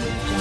Thank you.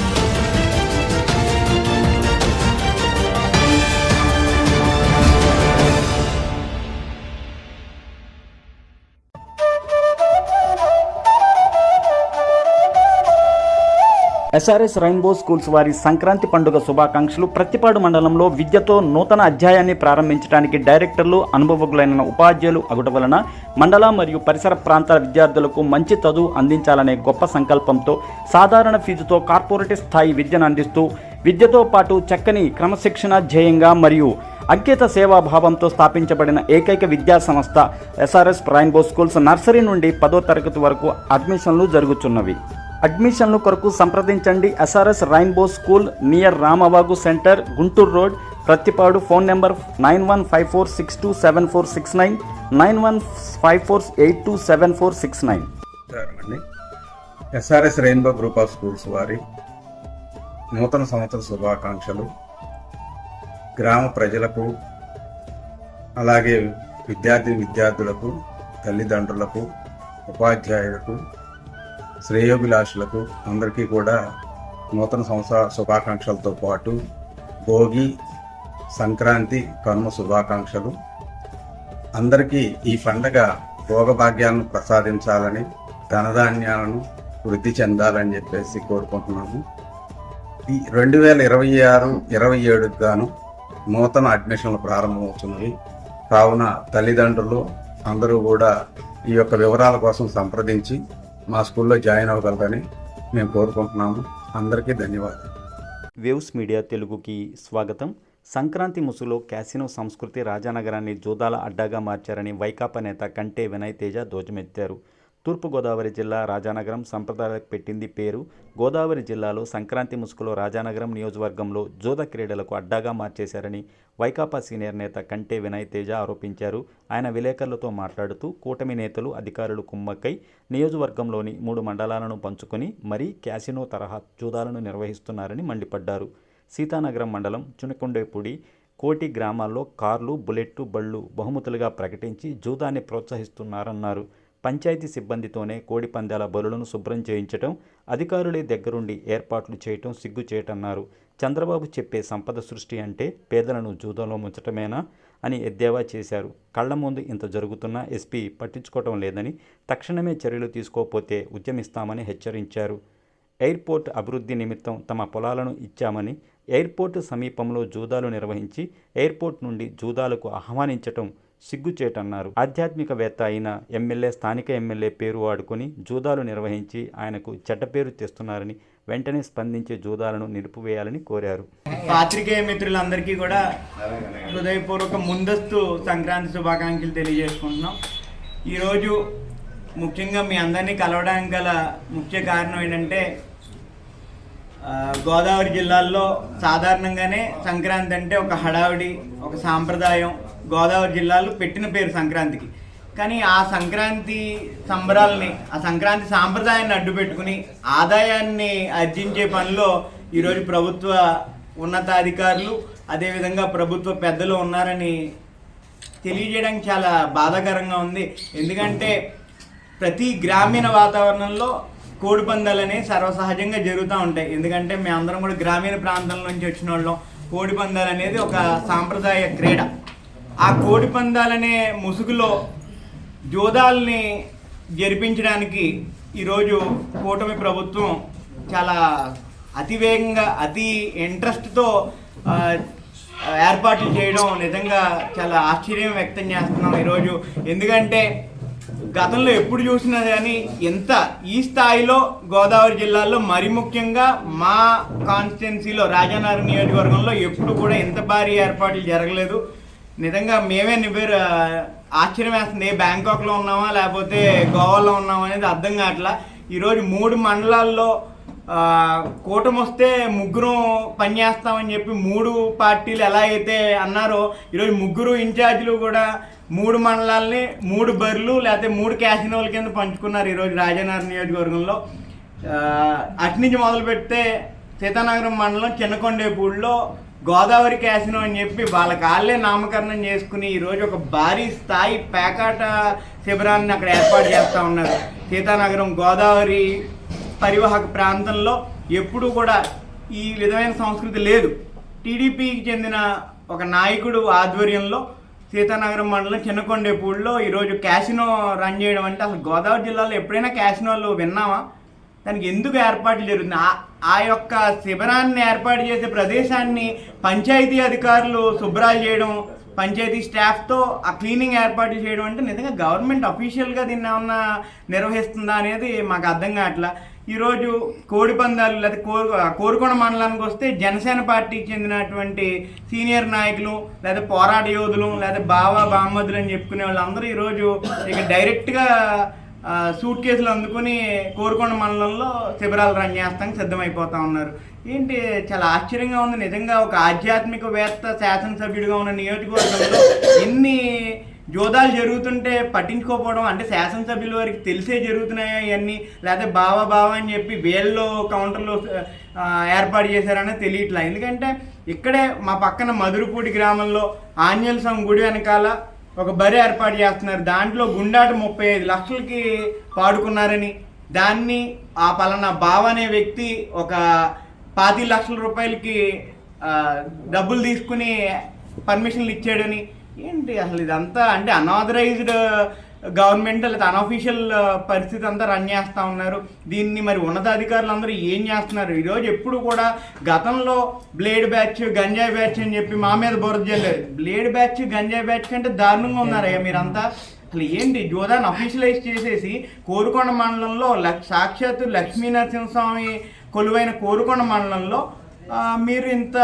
SRS rainbow schools వారి సంక్రాంతి పండుగ శుభాకాంక్షలు. ప్రతిపాడు మండలంలో విద్యతో నూతన అధ్యాయాన్ని ప్రారంభించడానికి డైరెక్టర్లు అనుభవజ్ఞులైన ఉపాధ్యాయులు అగుట వలన మండల మరియు పరిసర ప్రాంతాల విద్యార్థులకు మంచి చదువు అందించాలనే గొప్ప సంకల్పంతో సాధారణ ఫీజుతో కార్పొరేట్ స్థాయి విద్యను అందిస్తూ విద్యతో పాటు చక్కని క్రమశిక్షణ ధ్యేయంగా మరియు అంకిత సేవాభావంతో స్థాపించబడిన ఏకైక విద్యా సంస్థ ఎస్ఆర్ఎస్ రైన్బో స్కూల్స్ నర్సరీ నుండి పదో తరగతి వరకు అడ్మిషన్లు జరుగుతున్నవి. అడ్మిషన్లు కొరకు సంప్రదించండి. SRS rainbow school near Ramabagu centre Guntur road. Prathipadu phone number nine one five four six two seven four six nine nine one five four eight two seven four six nine. SRS rainbow group of schools వారి నూతన సంవత్సర శుభాకాంక్షలు. గ్రామ ప్రజలకు అలాగే విద్యార్థి విద్యార్థులకు తల్లిదండ్రులకు ఉపాధ్యాయులకు శ్రేయోభిలాషులకు అందరికీ కూడా నూతన సంవత్సర శుభాకాంక్షలతో పాటు భోగి సంక్రాంతి కనుమ శుభాకాంక్షలు. అందరికీ ఈ పండగ భోగభాగ్యాలను ప్రసాదించాలని ధనధాన్యాలను వృద్ధి చెందాలని చెప్పేసి కోరుకుంటున్నాము. ఈ రెండు వేల ఇరవై ఆరు ఇరవై ఏడుకు గాను నూతన అడ్మిషన్లు ప్రారంభమవుతున్నవి. కావున తల్లిదండ్రులు అందరూ కూడా ఈ యొక్క వివరాల కోసం సంప్రదించి మా స్కూల్లో జాయిన్ అవ్వగలరని మేము కోరుకుంటున్నాము. అందరికీ ధన్యవాదాలు. వేవ్స్ మీడియా తెలుగుకి స్వాగతం. సంక్రాంతి ముసులో క్యాసినో సంస్కృతి రాజానగరాన్ని జూదాల అడ్డాగా మార్చారని వైకాపా నేత కంటే వినయ్ తేజ ధ్వజమెత్తారు. తూర్పుగోదావరి జిల్లా రాజానగరం సంప్రదాయాలకు పెట్టింది పేరు. గోదావరి జిల్లాలో సంక్రాంతి ముసుగులో రాజానగరం నియోజకవర్గంలో జూద క్రీడలకు అడ్డాగా మార్చేశారని వైకాపా సీనియర్ నేత కంటే వినయ్ తేజ ఆరోపించారు. ఆయన విలేకరులతో మాట్లాడుతూ కూటమి నేతలు అధికారులు కుమ్మక్కై నియోజకవర్గంలోని మూడు మండలాలను పంచుకొని మరీ క్యాసినో తరహా జూదాలను నిర్వహిస్తున్నారని మండిపడ్డారు. సీతానగరం మండలం చునకొండేపూడి కోటి గ్రామాల్లో కార్లు బుల్లెట్టు బళ్ళు బహుమతులుగా ప్రకటించి జూదాన్ని ప్రోత్సహిస్తున్నారన్నారు. పంచాయతీ సిబ్బందితోనే కోడి పందాల బలులను శుభ్రం చేయించటం అధికారులే దగ్గరుండి ఏర్పాట్లు చేయటం సిగ్గు చేయటన్నారు. చంద్రబాబు చెప్పే సంపద సృష్టి అంటే పేదలను జూదంలో ముంచటమేనా అని ఎద్దేవా చేశారు. కళ్ళ ముందు ఇంత జరుగుతున్నా ఎస్పీ పట్టించుకోవటం లేదని తక్షణమే చర్యలు తీసుకోకపోతే ఉద్యమిస్తామని హెచ్చరించారు. ఎయిర్పోర్ట్ అభివృద్ధి నిమిత్తం తమ పొలాలను ఇచ్చామని ఎయిర్పోర్టు సమీపంలో జూదాలు నిర్వహించి ఎయిర్పోర్ట్ నుండి జూదాలకు ఆహ్వానించటం సిగ్గుచేటన్నారు. ఆధ్యాత్మికవేత్త అయిన ఎమ్మెల్యే స్థానిక ఎమ్మెల్యే పేరు వాడుకొని జూదాలు నిర్వహించి ఆయనకు చెడ్డ పేరు తెస్తున్నారని వెంటనే స్పందించే జూదాలను నిలిపివేయాలని కోరారు. పాత్రికేయ మిత్రులందరికీ కూడా హృదయపూర్వక ముందస్తు సంక్రాంతి శుభాకాంక్షలు తెలియజేసుకుంటున్నాం. ఈరోజు ముఖ్యంగా మీ అందరినీ కలవడానికి గల ముఖ్య కారణం ఏంటంటే గోదావరి జిల్లాల్లో సాధారణంగానే సంక్రాంతి అంటే ఒక హడావిడి ఒక సాంప్రదాయం గోదావరి జిల్లాలో పెట్టిన పేరు సంక్రాంతికి. కానీ ఆ సంక్రాంతి సంబరాలని ఆ సంక్రాంతి సాంప్రదాయాన్ని అడ్డు పెట్టుకుని ఆదాయాన్ని ఆర్జించే పనిలో ఈరోజు ప్రభుత్వ ఉన్నతాధికారులు అదేవిధంగా ప్రభుత్వ పెద్దలు ఉన్నారని తెలియజేయడానికి చాలా బాధాకరంగా ఉంది. ఎందుకంటే ప్రతి గ్రామీణ వాతావరణంలో కోడిపందాలు అనేవి సర్వసహజంగా జరుగుతూ ఉంటాయి. ఎందుకంటే మేమందరం కూడా గ్రామీణ ప్రాంతం నుంచి వచ్చిన వాళ్ళం కోడిపందాలు అనేది ఒక సాంప్రదాయ క్రీడ. ఆ కోడి పందాలనే ముసుగులో జోదాల్ని జరిపించడానికి ఈరోజు కూటమి ప్రభుత్వం చాలా అతివేగంగా అతి ఇంట్రెస్ట్తో ఏర్పాట్లు చేయడం నిజంగా చాలా ఆశ్చర్యం వ్యక్తం చేస్తున్నాం ఈరోజు. ఎందుకంటే గతంలో ఎప్పుడు చూసినా కానీ ఎంత ఈ స్థాయిలో గోదావరి జిల్లాలో మరి ముఖ్యంగా మా కాన్స్టిట్యున్సీలో రాజానగరం నియోజకవర్గంలో ఎప్పుడు కూడా ఇంత భారీ ఏర్పాట్లు జరగలేదు. నిజంగా మేమే నిబేరు ఆశ్చర్యం వేస్తుంది. బ్యాంకాక్లో ఉన్నామా లేకపోతే గోవాలో ఉన్నామా అనేది అర్థం కావట్లా. ఈరోజు మూడు మండలాల్లో కూటమి వస్తే ముగ్గురు పనిచేస్తామని చెప్పి మూడు పార్టీలు ఎలా అయితే అన్నారో ఈరోజు ముగ్గురు ఇన్ఛార్జీలు కూడా మూడు మండలాల్ని మూడు బర్రెలు లేకపోతే మూడు క్యాసినోల కింద పంచుకున్నారు ఈరోజు రాజానగరం నియోజకవర్గంలో. ఆ, అటు నుంచి మొదలు పెడితే సీతానగరం మండలం చిన్నకొండేపూడిలో గోదావరి క్యాసినో అని చెప్పి వాళ్ళ కాళ్ళే నామకరణం చేసుకుని ఈరోజు ఒక భారీ స్థాయి పేకాట శిబిరాన్ని అక్కడ ఏర్పాటు చేస్తూ ఉన్నారు. సీతానగరం గోదావరి పరివాహక ప్రాంతంలో ఎప్పుడూ కూడా ఈ విధమైన సంస్కృతి లేదు. టీడీపీకి చెందిన ఒక నాయకుడు ఆధ్వర్యంలో సీతానగరం మండలం చిన్నకొండేపూడిలో ఈరోజు క్యాసినో రన్ చేయడం అంటే అసలు గోదావరి జిల్లాలో ఎప్పుడైనా క్యాసినోలు విన్నామా దానికి ఎందుకు ఏర్పాట్లు జరుగుతుంది ఆ- యొక్క శిబిరాన్ని ఏర్పాటు చేసే ప్రదేశాన్ని పంచాయతీ అధికారులు శుభ్రాలు చేయడం పంచాయతీ స్టాఫ్తో ఆ క్లీనింగ్ ఏర్పాట్లు చేయడం అంటే నిజంగా గవర్నమెంట్ అఫీషియల్గా దీన్ని ఏమన్నా నిర్వహిస్తుందా అనేది మాకు అర్థం కావట్లా. ఈరోజు కోడి పందాలు లేదా కోరు కోరుకొండ మండలానికి వస్తే జనసేన పార్టీకి చెందినటువంటి సీనియర్ నాయకులు లేదా పోరాట యోధులు లేదా బావా బామ్మదులు అని చెప్పుకునే వాళ్ళందరూ ఈరోజు ఇక డైరెక్ట్గా సూట్ కేసులు అందుకుని కోరుకొండ మండలంలో శిబిరాలు రన్ చేస్తానికి సిద్ధమైపోతా ఉన్నారు. ఏంటి చాలా ఆశ్చర్యంగా ఉంది. నిజంగా ఒక ఆధ్యాత్మికవేత్త శాసనసభ్యుడిగా ఉన్న నియోజకవర్గంలో ఎన్ని జోదాలు జరుగుతుంటే పట్టించుకోకపోవడం అంటే శాసనసభ్యుల వారికి తెలిసే జరుగుతున్నాయా ఇవన్నీ? లేకపోతే బావా బావా అని చెప్పి వేల్లో కౌంటర్లు ఏర్పాటు చేశారనే తెలియట్లా. ఎందుకంటే ఇక్కడే మా పక్కన మధురపూడి గ్రామంలో ఆంజనేయ స్వామి గుడి వెనకాల ఒక బరి ఏర్పాటు చేస్తున్నారు. దాంట్లో గుండాట ముప్పై ఐదు లక్షలకి పాడుకున్నారని దాన్ని ఆ పలానా బావ అనే వ్యక్తి ఒక పాతి లక్షల రూపాయలకి డబ్బులు తీసుకుని పర్మిషన్లు ఇచ్చాడని. ఏంటి అసలు ఇదంతా? అంటే అనాథరైజ్డ్ గవర్నమెంట్ లేదా అనఫీషియల్ పరిస్థితి అంతా రన్ చేస్తూ ఉన్నారు. దీన్ని మరి ఉన్నతాధికారులు అందరూ ఏం చేస్తున్నారు? ఈరోజు ఎప్పుడు కూడా గతంలో బ్లేడ్ బ్యాచ్ గంజాయి బ్యాచ్ అని చెప్పి మా మీద బురద చేయలేదు బ్లేడ్ బ్యాచ్ గంజాయి బ్యాచ్ కంటే దారుణంగా ఉన్నారయ్యా మీరంతా. అసలు ఏంటి? జోదాన్ని అఫీషియలైజ్ చేసేసి కోరుకొండ మండలంలో సాక్షాత్ సాక్షాత్తు లక్ష్మీ నరసింహస్వామి కొలువైన కోరుకొండ మండలంలో మీరు ఇంత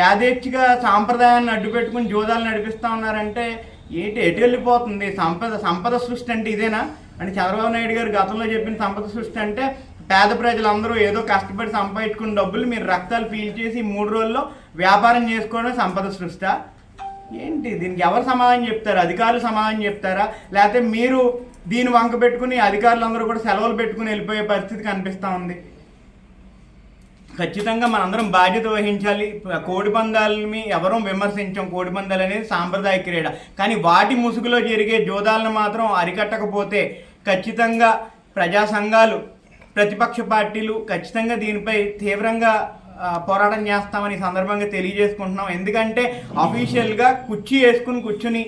యాదేచ్ఛగా సాంప్రదాయాన్ని అడ్డు పెట్టుకుని జోదాలు నడిపిస్తా ఉన్నారంటే ఏంటి ఎటు వెళ్ళిపోతుంది? సంపద సంపద సృష్టి అంటే ఇదేనా? అంటే చంద్రబాబు నాయుడు గారు గతంలో చెప్పిన సంపద సృష్టి అంటే పేద ప్రజలందరూ ఏదో కష్టపడి సంపాదించుకున్న డబ్బులు మీరు రక్తాలు పీల్చేసి మూడు రోజుల్లో వ్యాపారం చేసుకోవడం సంపద సృష్టి. ఏంటి దీనికి ఎవరు సమాధానం చెప్తారు? అధికారులు సమాధానం చెప్తారా? లేకపోతే మీరు దీని వంక పెట్టుకుని అధికారులందరూ కూడా సెలవులు పెట్టుకుని వెళ్ళిపోయే పరిస్థితి కనిపిస్తూ ఉంది. ఖచ్చితంగా మనందరం బాధ్యత వహించాలి. కోడి పందాలని ఎవరూ విమర్శించాం. కోడి పందాలు అనేది సాంప్రదాయ క్రీడ. కానీ వాటి ముసుగులో జరిగే జోదాలను మాత్రం అరికట్టకపోతే ఖచ్చితంగా ప్రజా సంఘాలు ప్రతిపక్ష పార్టీలు ఖచ్చితంగా దీనిపై తీవ్రంగా పోరాటం చేస్తామని సందర్భంగా తెలియజేసుకుంటున్నాం. ఎందుకంటే అఫీషియల్గా కుర్చీ వేసుకుని కూర్చుని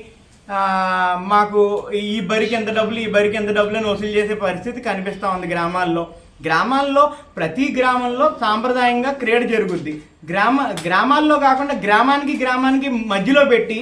మాకు ఈ బరికి ఎంత డబ్బులు ఈ బరికి ఎంత డబ్బులు అని వసూలు చేసే పరిస్థితి కనిపిస్తూ ఉంది గ్రామాల్లో. గ్రామాల్లో ప్రతి గ్రామంలో సాంప్రదాయంగా క్రీడ జరుగుద్ది. గ్రామ గ్రామాల్లో కాకుండా గ్రామానికి గ్రామానికి మధ్యలో పెట్టి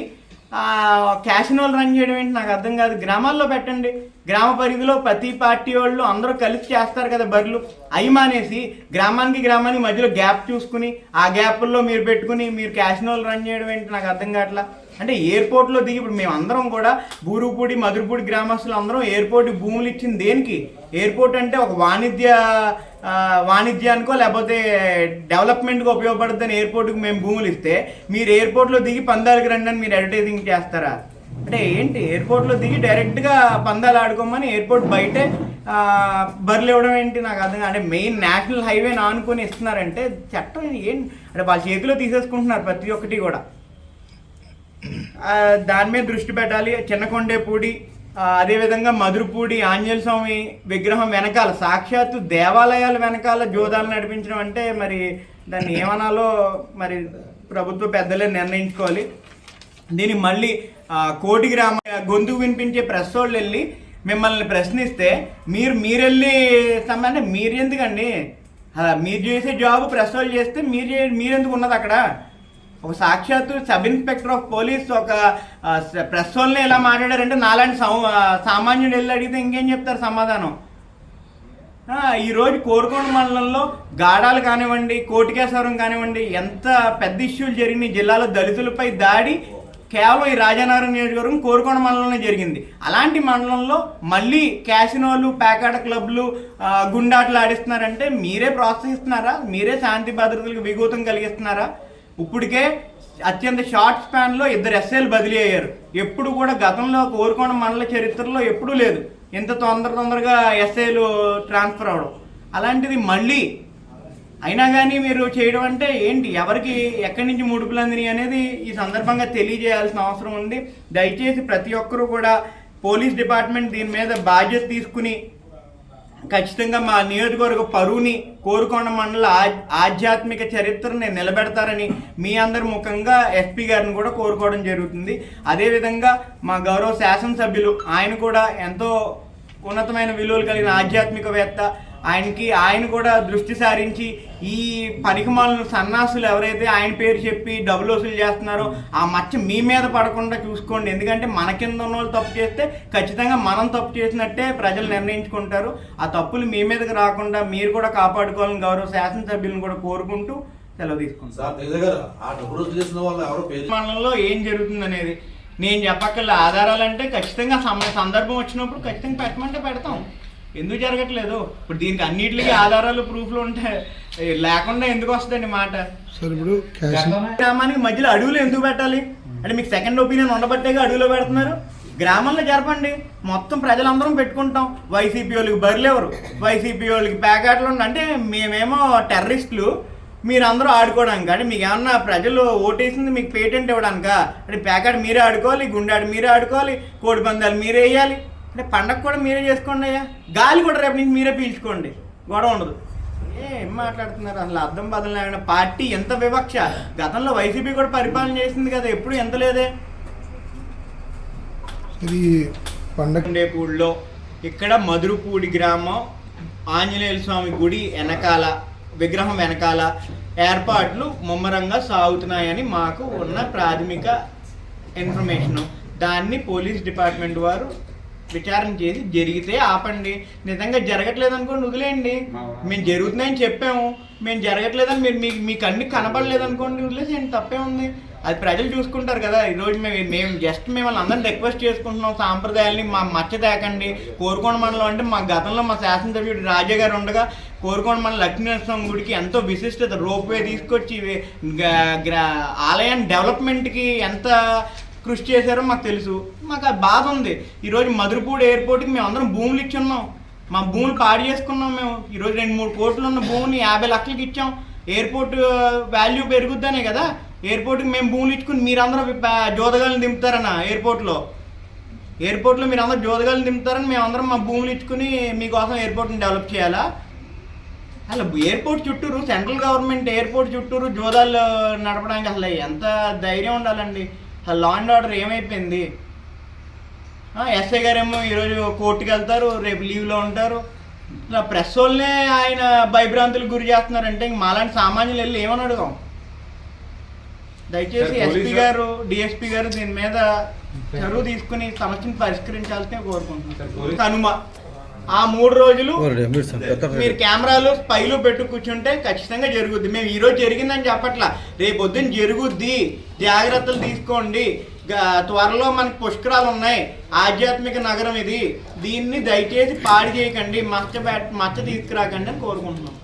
క్యాసినోలు రన్ చేయడం ఏంటి నాకు అర్థం కాదు. గ్రామాల్లో పెట్టండి. గ్రామ పరిధిలో ప్రతి పార్టీ వాళ్ళు అందరూ కలిసి చేస్తారు కదా బర్లు అవి మానేసి గ్రామానికి గ్రామానికి మధ్యలో గ్యాప్ చూసుకుని ఆ గ్యాప్ల్లో మీరు పెట్టుకుని మీరు క్యాసినోలు రన్ చేయడం ఏంటి నాకు అర్థం కావట్లా? అంటే ఎయిర్పోర్ట్లో దిగి ఇప్పుడు మేము అందరం కూడా బూరుపూడి మధురపూడి గ్రామస్తులు అందరం ఎయిర్పోర్ట్ భూములు ఇచ్చింది దేనికి? ఎయిర్పోర్ట్ అంటే ఒక వాణిజ్య వాణిజ్యానికో లేకపోతే డెవలప్మెంట్కి ఉపయోగపడుతుందని ఎయిర్పోర్ట్కి మేము భూములు ఇస్తే మీరు ఎయిర్పోర్ట్లో దిగి పందాలకు రండి అని మీరు అడ్వర్టైజింగ్ చేస్తారా? అంటే ఏంటి? ఎయిర్పోర్ట్లో దిగి డైరెక్ట్గా పందాలు ఆడుకోమని ఎయిర్పోర్ట్ బయటే బర్లు బర్రెలు ఇవ్వడం ఏంటి? నాకు అర్థం అంటే మెయిన్ నేషనల్ హైవే నానుకొని ఇస్తున్నారంటే చట్టం ఏం? అంటే వాళ్ళ చేతిలో తీసేసుకుంటున్నారు ప్రతి ఒక్కటి కూడా. దాని మీద దృష్టి పెట్టాలి. చిన్నకొండేపూడి అదేవిధంగా మధురపూడి ఆంజనేయ స్వామి విగ్రహం వెనకాల సాక్షాత్తు దేవాలయాల వెనకాల జోదాలు నడిపించడం అంటే మరి దాన్ని ఏమనాలో మరి ప్రభుత్వ పెద్దలే నిర్ణయించుకోవాలి. దీన్ని మళ్ళీ కోటి గ్రామ గొంతుకు వినిపించే ప్రెస్ వాళ్ళు వెళ్ళి మిమ్మల్ని ప్రశ్నిస్తే మీరు మీరెళ్ళి సమ- అంటే మీరు ఎందుకండి మీరు చేసే జాబ్ ప్రెస్ వాళ్ళు చేస్తే మీరు చే- మీరెందుకు ఉన్నది అక్కడ? ఒక సాక్షాత్తు సబ్ ఇన్స్పెక్టర్ ఆఫ్ పోలీస్ ఒక ప్రెస్ వాళ్ళని ఎలా మాట్లాడారంటే నాలాంటి సామాన్యుడు వెళ్ళి అడిగితే ఇంకేం చెప్తారు సమాధానం? ఈరోజు కోరుకొండ మండలంలో గాడాలు కానివ్వండి కోటికేశ్వరం కానివ్వండి ఎంత పెద్ద ఇష్యూలు జరిగినాయి జిల్లాలో దళితులపై దాడి కేవలం ఈ రాజానగరం నియోజకవర్గం కోరుకొండ మండలంలో జరిగింది. అలాంటి మండలంలో మళ్ళీ క్యాసినోలు ప్యాకాట క్లబ్లు గుండాటలు గుండాట్లు ఆడిస్తున్నారంటే మీరే ప్రోత్సహిస్తున్నారా? మీరే శాంతి భద్రతలకు విఘూతం కలిగిస్తున్నారా? ఇప్పటికే అత్యంత షార్ట్ స్పాన్లో ఇద్దరు ఎస్ఐలు బదిలీ అయ్యారు. ఎప్పుడు కూడా గతంలో కోరుకొండ మండల చరిత్రలో ఎప్పుడూ లేదు. ఇంత తొందర తొందరగా ఎస్ఐలు ట్రాన్స్ఫర్ అవడం. అలాంటిది మళ్ళీ అయినా కానీ మీరు చేయడం అంటే ఏంటి? ఎవరికి ఎక్కడి నుంచి ముడుపులు అందినాయి అనేది ఈ సందర్భంగా తెలియజేయాల్సిన అవసరం ఉంది. దయచేసి ప్రతి ఒక్కరూ కూడా పోలీస్ డిపార్ట్మెంట్ దీని మీద బాధ్యత తీసుకుని ఖచ్చితంగా మా నియోజకవర్గ పరువుని కోరుకొండ మండల ఆధ్యాత్మిక చరిత్రని నిలబెడతారని మీ అందరి ముఖంగా ఎస్పీ గారిని కూడా కోరుకోవడం జరుగుతుంది. అదేవిధంగా మా గౌరవ శాసనసభ్యులు ఆయన కూడా ఎంతో ఉన్నతమైన విలువలు కలిగిన ఆధ్యాత్మికవేత్త ఆయనకి ఆయన కూడా దృష్టి సారించి ఈ పనికిమాలను సన్నాసులు ఎవరైతే ఆయన పేరు చెప్పి డబ్బులు వసూలు చేస్తున్నారో ఆ మచ్చ మీ మీద పడకుండా చూసుకోండి. ఎందుకంటే మన కింద ఉన్న వాళ్ళు తప్పు చేస్తే ఖచ్చితంగా మనం తప్పు చేసినట్టే ప్రజలు నిర్ణయించుకుంటారు. ఆ తప్పులు మీ మీదకి రాకుండా మీరు కూడా కాపాడుకోవాలని గౌరవ శాసనసభ్యులను కూడా కోరుకుంటూ సెలవు తీసుకుంటాం సార్ దగ్గర దగ్గర ఆ డబ్బులు వసూలు చేసిన వాళ్ళు ఎవరో పేరు మండలంలో ఏం జరుగుతుంది అనేది నేను చెప్పక్కర్లే ఆధారాలంటే ఖచ్చితంగా సమ సందర్భం వచ్చినప్పుడు ఖచ్చితంగా పెట్టమంటే పెడతాం. ఎందుకు జరగట్లేదు? ఇప్పుడు దీనికి అన్నిటికీ ఆధారాలు ప్రూఫ్లు ఉంటాయి లేకుండా ఎందుకు వస్తుందండి మాట? సార్ ఇప్పుడు క్యాష్ గ్రామానికి మధ్యలో అడవులు ఎందుకు పెట్టాలి? అంటే మీకు సెకండ్ ఒపీనియన్ ఉండబట్టేగా అడవిలో పెడుతున్నారు. గ్రామంలో జరపండి. మొత్తం ప్రజలందరం పెట్టుకుంటాం. వైసీపీ వాళ్ళకి బరిలేవరు వైసీపీ వాళ్ళకి ప్యాకెట్లు అంటే మేమేమో టెర్రరిస్టులు మీరందరూ ఆడుకోవడానికి. అంటే మీకు ఏమన్నా ప్రజలు ఓటేసింది మీకు పేటెంట్ ఇవ్వడానికా? అంటే ప్యాకెట్ మీరే ఆడుకోవాలి గుండాడు మీరే ఆడుకోవాలి కోడి పందాలు మీరే వేయాలి. అంటే పండగ కూడా మీరే చేసుకోండి అయ్యా. గాలి కూడా రేపు నుంచి మీరే పీల్చుకోండి. గొడవ ఉండదు. ఏం మాట్లాడుతున్నారు? అసలు అర్థం బదలు లేకుండా పార్టీ ఎంత వివక్ష? గతంలో వైసీపీ కూడా పరిపాలన చేసింది కదా ఎప్పుడు ఎంత లేదే? ఇది పండగ ఉండేపూడిలో ఇక్కడ మధురపూడి గ్రామం ఆంజనేయుల స్వామి గుడి వెనకాల విగ్రహం వెనకాల ఏర్పాట్లు ముమ్మరంగా సాగుతున్నాయని మాకు ఉన్న ప్రాథమిక ఇన్ఫర్మేషన్. దాన్ని పోలీస్ డిపార్ట్మెంట్ వారు విచారణ చేసి జరిగితే ఆపండి. నిజంగా జరగట్లేదు అనుకోండి వదిలేయండి మేము జరుగుతున్నాయని చెప్పాము. మేము జరగట్లేదని మీరు మీకు మీకు అన్ని కనపడలేదు అనుకోండి వదిలేసేయండి తప్పే ఉంది అది ప్రజలు చూసుకుంటారు కదా ఈరోజు మేము మేము జస్ట్ మిమ్మల్ని అందరిని రిక్వెస్ట్ చేసుకుంటున్నాం సాంప్రదాయాల్ని మా మచ్చ తేకండి. కోరుకోండ మండలం అంటే మా గతంలో మా శాసనసభ్యుడు రాజా గారు ఉండగా కోరుకోండ మండలం లక్ష్మీనరసింహ గుడికి ఎంతో విశిష్టత రోప్వే తీసుకొచ్చి ఆలయాన్ని డెవలప్మెంట్కి ఎంత కృషి చేశారో మాకు తెలుసు. మాకు అది బాధ ఉంది. ఈరోజు మధురపూడి ఎయిర్పోర్ట్కి మేము అందరం భూములు ఇచ్చున్నాం. మా భూములు పాడు చేసుకున్నాం మేము. ఈరోజు రెండు మూడు కోట్లు ఉన్న భూమిని యాభై లక్షలకి ఇచ్చాం. ఎయిర్పోర్ట్ వాల్యూ పెరుగుద్దనే కదా? ఎయిర్పోర్ట్కి మేము భూములు ఇచ్చుకుని మీరందరూ జోదగాలను దింపుతారన్న ఎయిర్పోర్ట్లో? ఎయిర్పోర్ట్లో మీరు అందరూ జోదగాలను దింపుతారని మేము అందరం మా భూములు ఇచ్చుకుని మీకోసం ఎయిర్పోర్ట్ని డెవలప్ చేయాలా? అసలు ఎయిర్పోర్ట్ చుట్టూరు సెంట్రల్ గవర్నమెంట్ ఎయిర్పోర్ట్ చుట్టూరు జోదాలు నడపడానికి అసలు ఎంత ధైర్యం ఉండాలండి. లా అండ్ ఆర్డర్ ఏమైపోయింది? ఎస్ఐ గారేమో ఈరోజు కోర్టుకి వెళ్తారు రేపు లీవ్లో ఉంటారు. ఇలా ప్రెస్ వాళ్ళనే ఆయన భయభ్రాంతులకు గురి చేస్తున్నారంటే ఇంక మాలాంటి సామాన్యులు వెళ్ళి ఏమని అడుగుతాం? దయచేసి ఎస్పీ గారు డిఎస్పీ గారు దీని మీద చదువు తీసుకుని సమస్యను పరిష్కరించాల్సి కోరుకుంటున్నాను కనుమ ఆ మూడు రోజులు మీరు కెమెరాలు స్పైలు పెట్టు కూర్చుంటే ఖచ్చితంగా జరుగుద్ది. మేము ఈ రోజు జరిగిందని చెప్పట్లా. రేపు పొద్దున్న జరుగుద్ది. జాగ్రత్తలు తీసుకోండి. త్వరలో మనకి పుష్కరాలు ఉన్నాయి. ఆధ్యాత్మిక నగరం ఇది. దీన్ని దయచేసి పాడు చేయకండి. మచ్చ మచ్చ తీసుకురాకండి అని కోరుకుంటున్నాం.